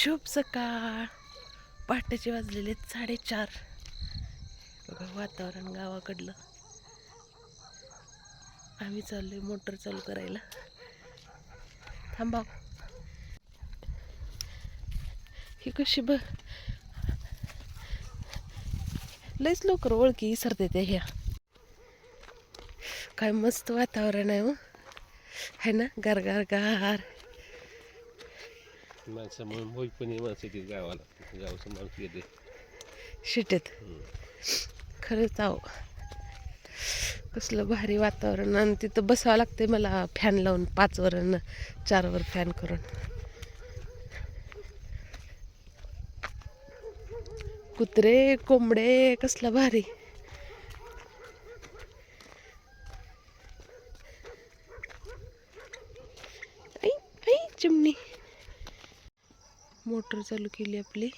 शुभ सकाळ. पहाटेचे वाजलेले साडेचार. बघा वातावरण गावाकडलं. आम्ही चाललोय मोटर चालू करायला. थांबा. ही कशी ब लईच लवकर ओळखी सरते त्या ह्या. काय मस्त वातावरण आहे हो. है ना? गार गार गार. माणसं म्हणून होई पण माणसं येते गावाला गावचं माणूस येते. शिटेत. खरंच आहो. कसलं भारी वातावरण. आणि तिथं बसावं लागते मला फॅन लावून पाचवर चार चारवर फॅन करून. कुत्रे कोंबडे कसलं भारी. आई चिमणी. मोटर चालू केली आपली.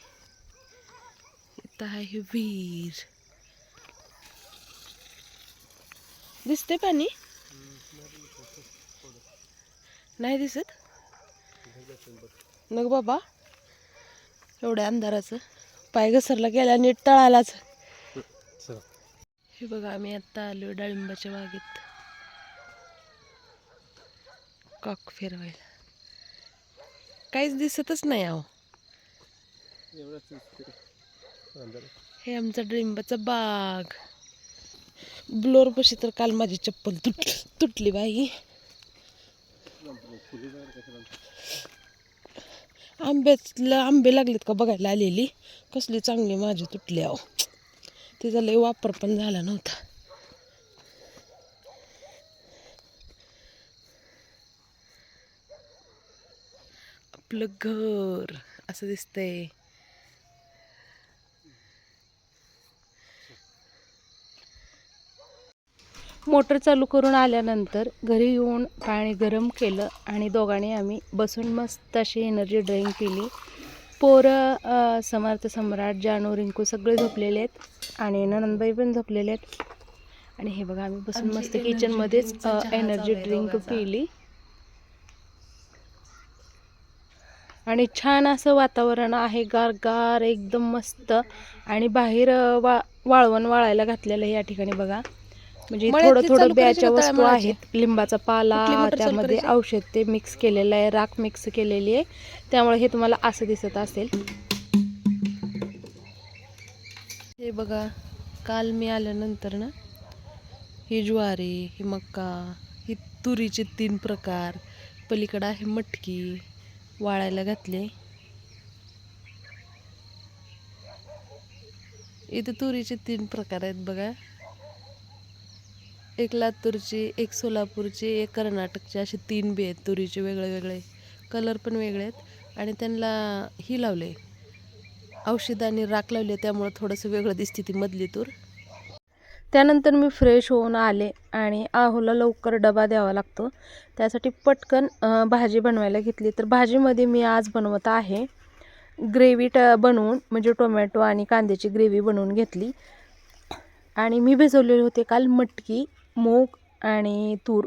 इथं आहे विहीर दिसते पाणी? नाही दिसत? नग बाबा. एवढ्या अंधाराचं. पाय घसरला गेला नीट तळालाच. हे बघा आम्ही आता आलो डाळिंबाच्या बागेत. कॉक फिरवायला काहीच दिसतच नाही अहो. हे आमचा डाळिंबाचा बाग. ब्लोर पशी तर काल माझी चप्पल तुट तुटली बाई. आंब्यातलं आंबे लागलेत का बघायला आलेली? कसली चांगली माझी तुटली अहो. तिचा लय वापर पण झाला नव्हता. आपलं घर असं दिसतंय. मोटर चालू करून आल्यानंतर घरी येऊन पाणी गरम केलं आणि दोघांनी आम्ही बसून मस्त अशी एनर्जी ड्रिंक केली. पोरं समर्थ सम्राट जानू रिंकू सगळे झोपलेले आहेत आणि ननंदबाई पण झोपलेले आहेत. आणि हे बघा आम्ही बसून मस्त किचनमध्येच एनर्जी ड्रिंक. पिली आणि छान असं वातावरण आहे गार एकदम मस्त. आणि बाहेर वा वाळवण वाळायला घातलेलं आहे या ठिकाणी बघा. म्हणजे थोडं थोडं ब्याच्या वस्तू? आहेत. लिंबाचा पाला त्यामध्ये? औषध ते मिक्स केलेलं आहे राख मिक्स केलेली आहे. त्यामुळे हे तुम्हाला असं दिसत असेल. हे बघा काल मी आल्यानंतर ना ही ज्वारी ही मका ही तुरीचे तीन प्रकार पलीकडं आहे मटकी वाळायला घातले. इथे तुरीचे तीन प्रकार आहेत बघा. एक लातूरची एक सोलापूरची एक कर्नाटकची असे तीन बी आहेत. तुरीचे वेगळे वेगळे कलर पण वेगळे आहेत आणि त्यांना ही लावले. औषध आणि राख लावली त्यामुळं थोडंसं वेगळं दिसते ती मधली तूर. त्यानंतर मी फ्रेश होऊन आले आणि आहोला लवकर डबा द्यावा लागतो. त्यासाठी पटकन भाजी बनवायला घेतली. तर भाजीमध्ये मी आज बनवत आहे ग्रेव्ही ट बनवून म्हणजे टोमॅटो आणि कांद्याची ग्रेव्ही बनवून घेतली. आणि मी भिजवलेले होते काल मटकी. मूग आणि तूर.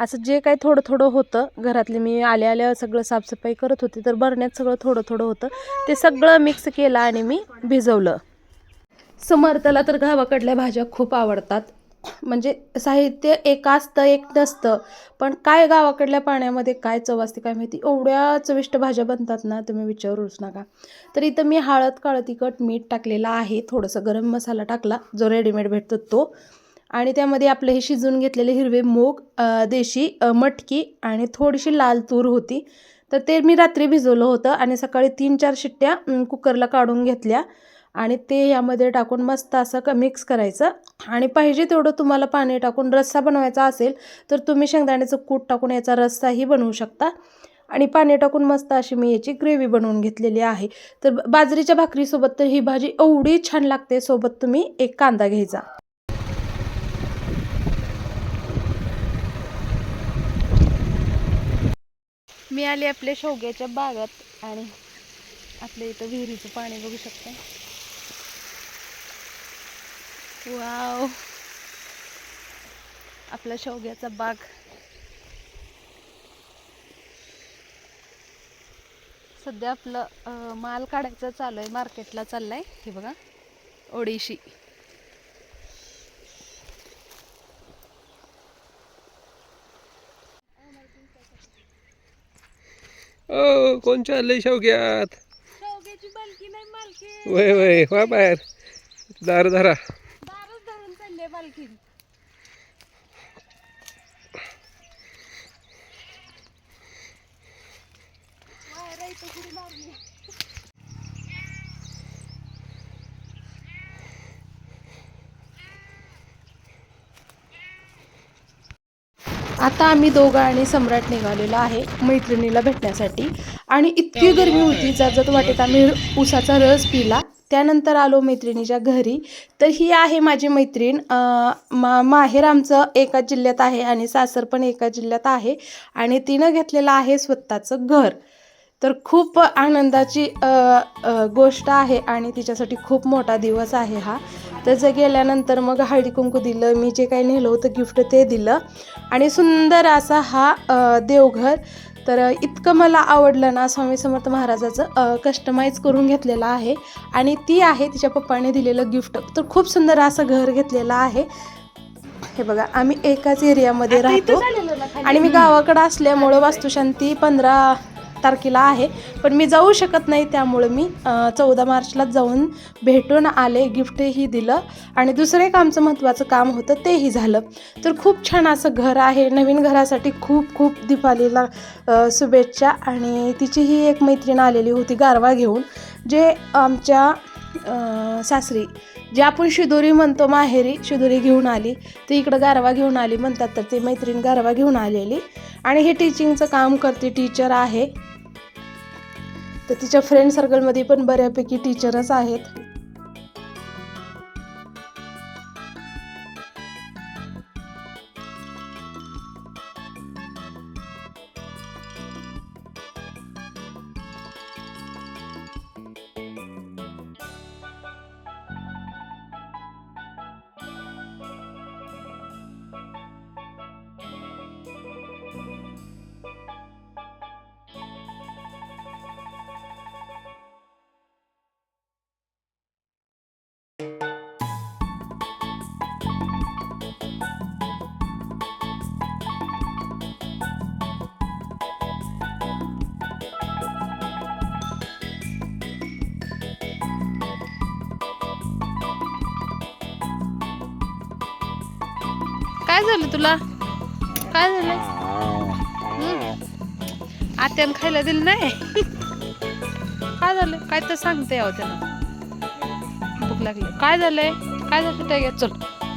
असं जे काही थोडं थोडं होतं घरातले मी आल्या आल्या सगळं साफसफाई करत होते तर बरण्यात सगळं थोडं थोडं होतं. ते सगळं मिक्स केलं आणि मी भिजवलं. समर्थला तर गावाकडल्या भाज्या खूप आवडतात. म्हणजे साहित्य एक असतं एक नसतं. पण काय गावाकडल्या पाण्यामध्ये काय चव असते काय माहिती? एवढ्या चविष्ट भाज्या बनतात ना तुम्ही विचारूच नका. तर इथं मी हळद काळं तिखट मीठ टाकलेलं आहे. थोडंसं गरम मसाला टाकला. जो रेडीमेड भेटतो तो. आणि त्यामध्ये आपले हे शिजवून घेतलेले हिरवे मूग देशी मटकी आणि थोडीशी लाल तूर होती. तर ते मी रात्री भिजवलं होतं आणि सकाळी तीन चार शिट्ट्या कुकरला काढून घेतल्या. आणि ते यामध्ये टाकून मस्त असं क मिक्स करायचं. आणि पाहिजे तेवढं तुम्हाला पाणी टाकून रस्सा बनवायचा असेल तर तुम्ही शेंगदाण्याचं कूट टाकून याचा रस्साही बनवू शकता. आणि पाणी टाकून मस्त अशी मी याची ग्रेव्ही बनवून घेतलेली आहे. तर बाजरीच्या भाकरीसोबत तर ही भाजी एवढी छान लागते सोबत तुम्ही एक कांदा घ्यायचा. मी आले आपल्या शेवग्याच्या बागात आणि आपल्या इथं विहिरीचं पाणी बघू शकता. वाव. आपला शेवग्याचा बाग. सध्या आपलं माल काढायचं चालू आहे मार्केटला चाललाय हे बघा. ओडिशी. ओ कोण चाललंय नाही मालकी. वय वय वा बाहेर. दार धरा. आता आम्ही दोघं आणि सम्राट निघालेलो आहे मैत्रिणीला भेटण्यासाठी. आणि इतकी गर्मी होती जात वाटेत आम्ही उसाचा रस पिला. त्यानंतर आलो मैत्रिणीच्या घरी. तर ही आहे माझी मैत्रीण. मा माहेर आमचं एकाच जिल्ह्यात आहे आणि सासर पण एका जिल्ह्यात आहे. आणि तिनं घेतलेलं आहे स्वतःचं घर. तर खूप आनंदाची गोष्ट आहे आणि तिच्यासाठी खूप मोठा दिवस आहे हा. त्याचं गेल्यानंतर मग हळदी कुंकू दिलं मी जे काही नेलं होतं गिफ्ट ते दिलं. आणि सुंदर असा हा देवघर. तर इतकं मला आवडलं ना स्वामी समर्थ महाराजाचं कस्टमाइज करून घेतलेलं आहे. आणि ती आहे तिच्या पप्पाने दिलेलं गिफ्ट. तर खूप सुंदर असं घर घेतलेलं आहे. हे बघा आम्ही एकाच एरियामध्ये राहतो. आणि मी गावाकडे असल्यामुळं वास्तुशांती पंधरा तारखेला आहे. पण मी जाऊ शकत नाही त्यामुळं मी चौदा मार्चला जाऊन भेटून आले गिफ्टही दिलं. आणि दुसरं एक आमचं महत्त्वाचं काम होतं तेही झालं. तर खूप छान असं घर आहे. नवीन घरासाठी खूप खूप दीपालीला शुभेच्छा. आणि तिचीही एक मैत्रीण आलेली होती गारवा घेऊन जे आमच्या सासरी जे आपण शिदोरी म्हणतो माहेरी शिदोरी घेऊन आली. ती इकडं गारवा घेऊन आली म्हणतात तर ती मैत्रीण गारवा घेऊन आलेली. आणि हे टीचिंगचं काम करते टीचर आहे. तर तिच्या फ्रेंड सर्कलमध्ये पण बऱ्यापैकी टीचरच आहेत. काय झालं तुला? काय झालं? आत्यानं खायला दिलं नाही? काय झालं? काय तर सांगते अहो त्याला. भूक लागली. काय झालंय? काय झालं? टाय चल.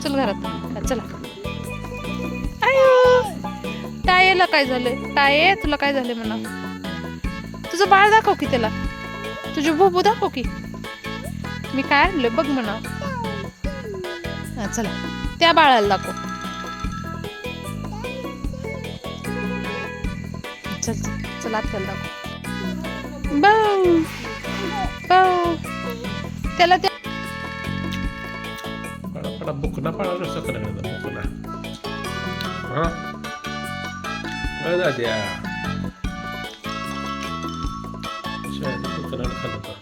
चल घरात. चला. आयो! टायेला काय झालंय? टाये तुला काय झालंय म्हणा? तुझं बाळ दाखव की त्याला. तुझी बुबू दाखव की. मी काय आणलं बघ म्हणा. हा, चला. त्या बाळाला दाखव. चल चल आत्याला दाखव बाऊ बाऊ त्याला त्या पडा पडा बुकना पडा रस्ता करायचा बुकना हा काय जात्या शाळेत दुकानाला खाल्लं का